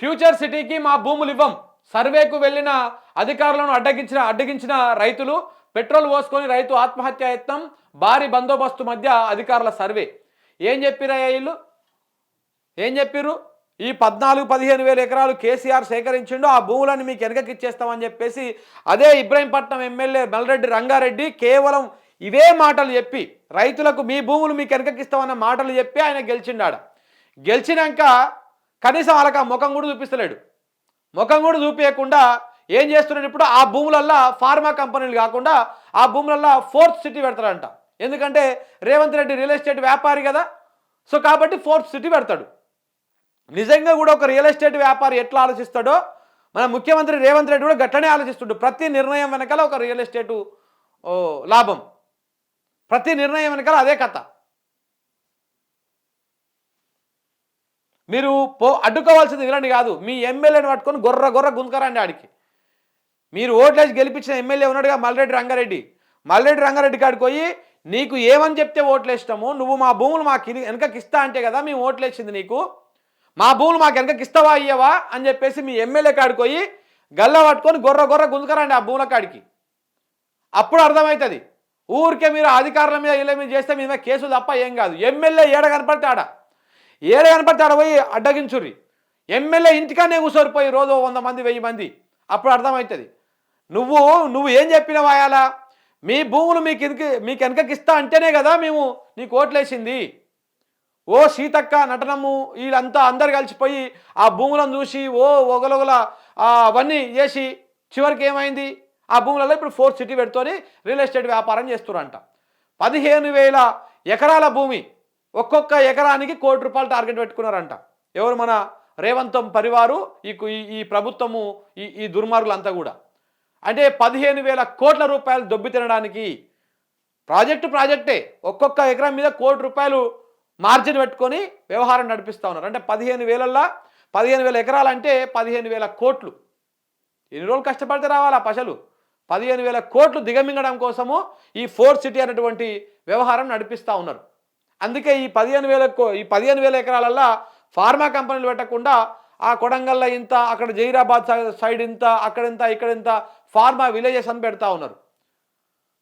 Future సిటీకి మా భూములు ఇవ్వం. సర్వేకు వెళ్ళిన అధికారులను అడ్డగించిన అడ్డగించిన రైతులు పెట్రోల్ పోసుకొని రైతు ఆత్మహత్య యత్నం భారీ బందోబస్తు మధ్య అధికారుల సర్వే. ఏం చెప్పిరయ్యా వీళ్ళు? ఏం చెప్పిర్రు? ఈ పద్నాలుగు పదిహేను వేల ఎకరాలు కేసీఆర్ సేకరించిండు ఆ భూములను మీకు వెనకకి ఇచ్చేస్తామని చెప్పేసి అదే ఇబ్రాహీంపట్నం ఎమ్మెల్యే మల్రెడ్డి రంగారెడ్డి కేవలం ఇవే మాటలు చెప్పి రైతులకు మీ భూములు మీకు వెనకకిస్తామన్న మాటలు చెప్పి ఆయన గెలిచిండా గెలిచినాక కనీసం వాళ్ళకి ఆ ముఖం కూడా చూపిస్తలేడు. ముఖం కూడా చూపించకుండా ఏం చేస్తున్నాడు ఇప్పుడు? ఆ భూములల్లా ఫార్మా కంపెనీలు కాకుండా ఆ భూములల్లా ఫోర్త్ సిటీ పెడతాడంట. ఎందుకంటే రేవంత్ రెడ్డి రియల్ ఎస్టేట్ వ్యాపారి కదా. సో కాబట్టి ఫోర్త్ సిటీ పెడతాడు. నిజంగా కూడా ఒక రియల్ ఎస్టేట్ వ్యాపారి ఎట్లా ఆలోచిస్తాడో మన ముఖ్యమంత్రి రేవంత్ రెడ్డి కూడా గట్టనే ఆలోచిస్తుండు. ప్రతి నిర్ణయం వెనకాల ఒక రియల్ ఎస్టేటు ఓ, లాభం. ప్రతి నిర్ణయం వెనకాల అదే కథ. మీరు పో అడ్డుకోవాల్సింది వీళ్ళని కాదు. మీ ఎమ్మెల్యేని పట్టుకొని గొర్ర గొర్ర గుంజకరండి ఆడికి. మీరు ఓట్లేసి గెలిపించిన ఎమ్మెల్యే ఉన్నాడుగా మల్లెడ్డి రంగారెడ్డి. మల్లెడ్డి రంగారెడ్డి కాడికి పోయి నీకు ఏమని చెప్తే ఓట్లేస్తాము నువ్వు మా భూములు మాకు వెనకకి ఇస్తా అంటే కదా మేము ఓట్లేసింది నీకు. మా భూములు మాకు వెనకకి ఇస్తావా అయ్యవా అని చెప్పేసి మీ ఎమ్మెల్యే కాడికి పోయి గల్ల పట్టుకొని గొర్ర గొర్ర గుంజకరండి ఆ భూముల కాడికి. అప్పుడు అర్థమవుతుంది. ఊరికే మీరు అధికారుల మీద ఇలా మీద చేస్తే మీ మీద కేసులు తప్ప ఏం కాదు. ఎమ్మెల్యే ఏడ కనపడితే ఆడ. ఏడ కనపడితే ఆడ పోయి అడ్డగించుర్రి. ఎమ్మెల్యే ఇంటికానే కూర్చోరిపోయి రోజు వంద మంది వెయ్యి మంది. అప్పుడు అర్థమవుతుంది. నువ్వు నువ్వు ఏం చెప్పినవా అలా మీ భూములు మీకు ఎదుకు మీకు వెనకకి ఇస్తా అంటేనే కదా మేము నీకు ఓట్లేసింది. ఓ సీతక్క నటనము వీళ్ళంతా అందరు కలిసిపోయి ఆ భూములను చూసి ఓ ఒగలొగల అవన్నీ చేసి చివరికి ఏమైంది? ఆ భూములలో ఇప్పుడు ఫోర్త్ సిటీ పెడుతోని రియల్ ఎస్టేట్ వ్యాపారం చేస్తున్నారంట పదిహేను వేల ఎకరాల భూమి ఒక్కొక్క ఎకరానికి కోటి రూపాయలు టార్గెట్ పెట్టుకున్నారంట. ఎవరు మన రేవంతం పరివారు ఈ ఈ- ఈ ప్రభుత్వము ఈ ఈ దుర్మార్గులంతా కూడా. అంటే పదిహేను వేల కోట్ల రూపాయలు దొబ్బి తినడానికి ప్రాజెక్టు ప్రాజెక్టే. ఒక్కొక్క ఎకరం మీద కోటి రూపాయలు మార్జిన్ పెట్టుకొని వ్యవహారం నడిపిస్తూ ఉన్నారు. అంటే పదిహేను వేలల్లో పదిహేను వేల ఎకరాలంటే పదిహేను వేల కోట్లు. ఎన్ని రోజులు కష్టపడితే రావాలి ఆ పశలు? పదిహేను వేల కోట్లు దిగమింగడం కోసము ఈ ఫోర్ సిటీ అనేటువంటి వ్యవహారం నడిపిస్తూ ఉన్నారు. అందుకే ఈ పదిహేను వేల ఈ పదిహేను వేల ఎకరాలల్లో ఫార్మా కంపెనీలు పెట్టకుండా ఆ కొడంగల్లో ఇంత అక్కడ జైరాబాద్ సై- సైడ్ ఇంత అక్కడ ఇంత ఇక్కడ ఇంత ఫార్మా విలేజెస్ అని పెడతా ఉన్నారు.